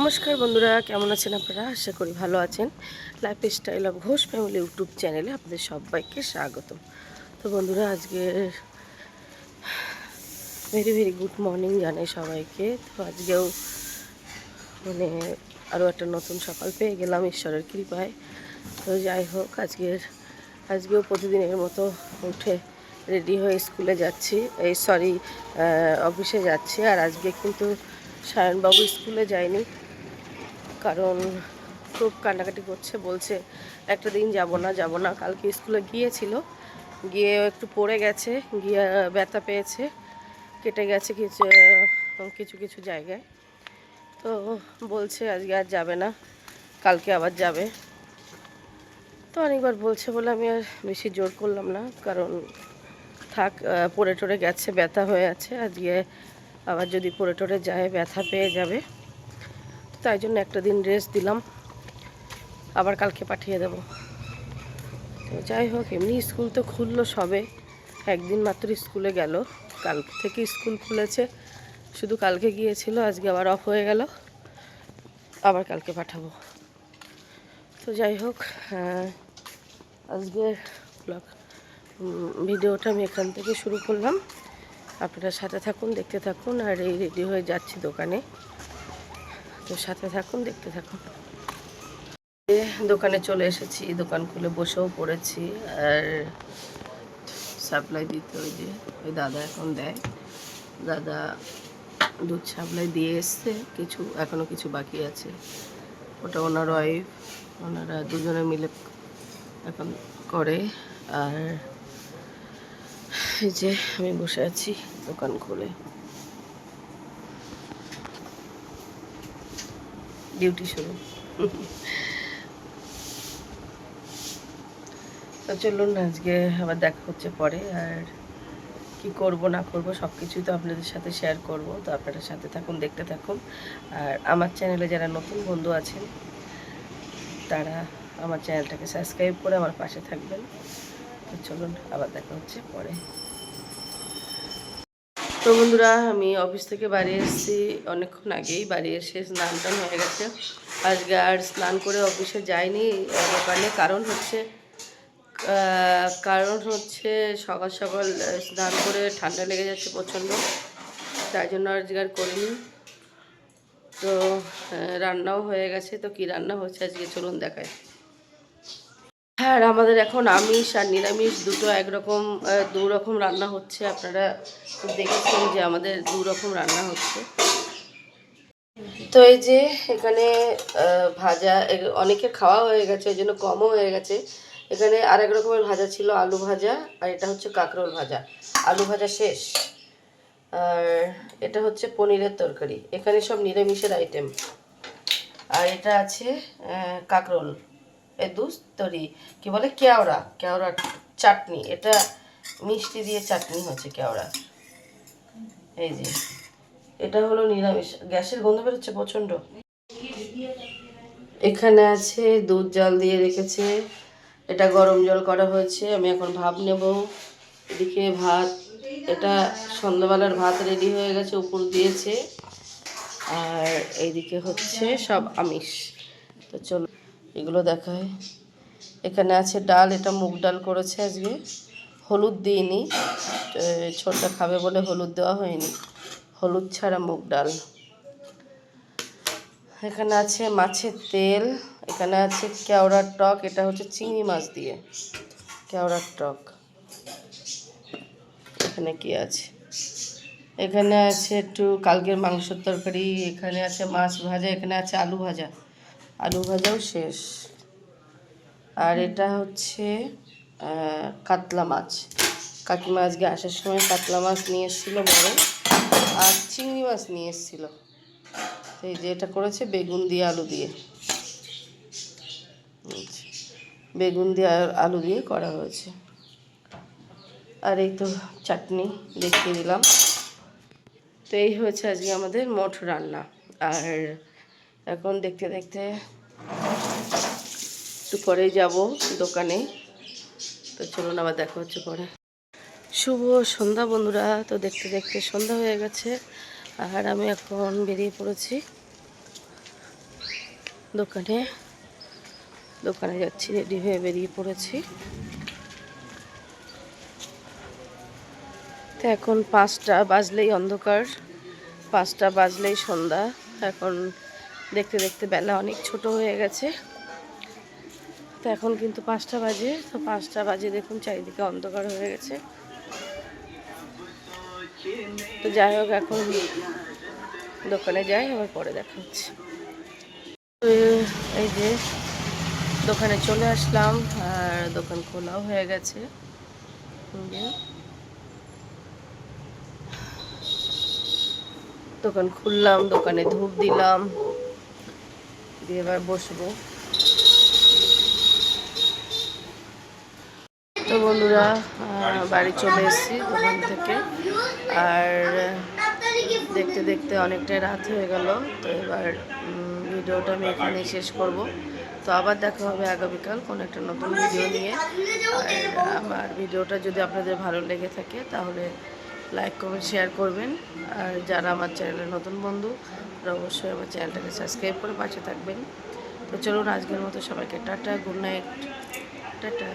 নমস্কার বন্ধুরা, কেমন আছেন আপনারা? আশা করি ভালো আছেন। Lifestyle of Ghosh family YouTube চ্যানেলে আপনাদের সবাইকে স্বাগত তো বন্ধুরা, আজকে ভেরি ভেরি গুড মর্নিং জানাই সবাইকে। তো আজকেও মানে আরও একটা নতুন সকাল পেয়ে গেলাম ঈশ্বরের কৃপায়। তো যাই হোক, আজকের আজকেও প্রতিদিনের মতো উঠে রেডি হয়ে স্কুলে যাচ্ছি। এই সরি অফিসে যাচ্ছি। আর আজকে কিন্তু সায়নবাবু স্কুলে যায়নি। কারণ খুব কান্নাকাটি করছে, বলছে, একটা দিন যাব না যাব না। কালকে স্কুলে গিয়েছিল, গিয়ে একটু পড়ে গেছে, গিয়ে ব্যথা পেয়েছে, কেটে গেছে কিছু কিছু কিছু জায়গায়। তো বলছে, আজকে আর যাবে না, কালকে আবার যাবে। তো অনেকবার বলছে বলে আমি আর বেশি জোর করলাম না, কারণ থাক পড়ে টরে গেছে, ব্যথা হয়ে আছে, আজকে আবার যদি পড়ে টরে যায়, ব্যথা পেয়ে যাবে। তাই জন্য একটা দিন রেস্ট দিলাম। আবার কালকে পাঠিয়ে দেব। তো যাই হোক এমনি স্কুল তো খুললো সবে। একদিন মাত্র স্কুলে গেল। কাল থেকে স্কুল খুলেছে। শুধু কালকে গিয়েছিল আজকে আবার অফ হয়ে গেল। আবার কালকে পাঠাবো। তো যাই হোক আহ, আজকে ভিডিওটা আমি এখান থেকে শুরু করলাম। আপনারা সাথে থাকুন দেখতে থাকুন আর এই রেডি হয়ে যাচ্ছি দোকানে। তো সাথে থাকুন, দেখতে থাকুন। দোকানে চলে এসেছি, দোকান খুলে বসেও পড়েছি, আর সাপ্লাই দিতে ওই যে, ওই দাদা এখন দেয়। দাদা দুধ সাপ্লাই দিয়ে এসছে, কিছু এখনও কিছু বাকি আছে। ওটা ওনার ওয়াইফ ওনারা দুজনে মিলে এখন করে, আর এই যে আমি বসে আছি দোকান খুলে। ডিউটি শুরু। তো চলুন আজকে আবার দেখা হচ্ছে পরে, আর কি করব, না করব সব কিছুই তো আপনাদের সাথে শেয়ার করব, তো আপনারা সাথে থাকুন, দেখতে থাকুন। আর আমার চ্যানেলে যারা নতুন বন্ধু আছেন, তারা আমার চ্যানেলটাকে সাবস্ক্রাইব করে আমার পাশে থাকবেন। তো চলুন, আবার দেখা হচ্ছে পরে। তো বন্ধুরা, আমি অফিস থেকে বাড়ি এসেছি। অনেকক্ষণ আগেই বাড়ি এসে স্নান টান হয়ে গেছে। আজকে আর স্নান করে অফিসে যাইনি দোকানে কারণ হচ্ছে কারণ হচ্ছে সকাল সকাল স্নান করে ঠান্ডা লেগে যাচ্ছে প্রচণ্ড। তাই জন্য আজকে আর করিনি। তো রান্নাও হয়ে গেছে। তো কি রান্না হচ্ছে আজকে চলুন দেখায় আর আমাদের এখন আমিষ আর নিরামিষ দুটো একরকম দু রকম রান্না হচ্ছে। আপনারা দেখেছেন যে আমাদের দু রকম রান্না হচ্ছে। তো এই যে এখানে ভাজা অনেকের খাওয়া হয়ে গেছে ওই জন্য কমও হয়ে গেছে। এখানে আরেক রকমের ভাজা ছিল আলু ভাজা, আর এটা হচ্ছে কাঁকরোল ভাজা। আলু ভাজা শেষ। আর এটা হচ্ছে পনিরের তরকারি। এখানে সব নিরামিষের আইটেম আর এটা আছে কাঁকরোল। এ দুস তরি কি বলে কেওড়া কেওড়া চাটনি, এটা মিষ্টি দিয়ে চাটনি হচ্ছে কেওড়া। এই যে, এটা হলো নিরামিষ, গ্যাসের গন্ধ বেরোচ্ছে প্রচণ্ড। এখানে আছে দুধ জল দিয়ে রেখেছে, এটা গরম জল করা হয়েছে, আমি এখন ভাত নেব। এদিকে ভাত, এটা সন্ধ্যাবেলার ভাত রেডি হয়ে গেছে উপর দিয়েছে। আর এইদিকে হচ্ছে সব আমিষ। তো চলো। এগুলো দেখায় এখানে আছে ডাল, এটা মুগ ডাল করেছে আজকে। হলুদ দিইনি ছোটটা খাবে বলে হলুদ দেওয়া হয়নি। হলুদ ছাড়া মুগ ডাল। এখানে আছে মাছের তেল, এখানে আছে কেওড়ার টক, এটা হচ্ছে চিংড়ি মাছ দিয়ে। কেওড়ার টক। এখানে কি আছে? এখানে আছে একটু কালকের মাংসের তরকারি, এখানে আছে মাছ ভাজা, এখানে আছে আলু ভাজা। আলু ভাজাও শেষ। আর এটা হচ্ছে কাতলা মাছ। কাকিমা আজকে আসার সময় কাতলা মাছ নিয়ে এসেছিল বড়, আর চিংড়ি মাছ নিয়ে এসেছিল। এই যে এটা করেছে বেগুন দিয়ে আলু দিয়ে। বেগুন দিয়ে আলু দিয়ে করা হয়েছে। আর এই তো চাটনি দেখিয়ে দিলাম। তো এই হয়েছে আজকে আমাদের মোট রান্না। আর এখন দেখতে দেখতে একটু পরেই যাব দোকানে। তো চলুন আবার দেখা হচ্ছে পরে। শুভ সন্ধ্যা বন্ধুরা। তো দেখতে দেখতে সন্ধ্যা হয়ে গেছে। আর আমি এখন বেরিয়ে পড়েছি দোকানে। দোকানে যাচ্ছি, রেডি হয়ে বেরিয়ে পড়েছি। তো এখন পাঁচটা বাজলেই অন্ধকার, পাঁচটা বাজলেই সন্ধ্যা। এখন দেখতে দেখতে বেলা অনেক ছোট হয়ে গেছে। তো এখন কিন্তু পাঁচটা বাজে। তো পাঁচটা বাজে দেখুন চারিদিকে অন্ধকার হয়ে গেছে। তো যাই হোক, এখন দোকানে যাই, আবার পরে দেখা হচ্ছে। এই যে দোকানে চলে আসলাম, আর দোকান খোলাও হয়ে গেছে। দোকান খুললাম, দোকানে ধূপ দিলাম। দিয়ে এবার বসবো। তো বন্ধুরা বাড়ি চলে এসেছি দোকান থেকে। আর দেখতে দেখতে অনেকটাই রাত হয়ে গেল। তো এবার ভিডিওটা আমি এখানেই শেষ করব। তো আবার দেখা হবে আগামীকাল কোনো একটা নতুন ভিডিও নিয়ে। আর আমার ভিডিওটা যদি আপনাদের ভালো লেগে থাকে, তাহলে লাইক কমেন্ট শেয়ার করবেন। আর যারা আমার চ্যানেলের নতুন বন্ধু, তারা অবশ্যই আমার চ্যানেলটাকে সাবস্ক্রাইব করে পাশে থাকবেন। তো চলুন আজকের মতো সবাইকে টাটা গুড নাইট টাটা।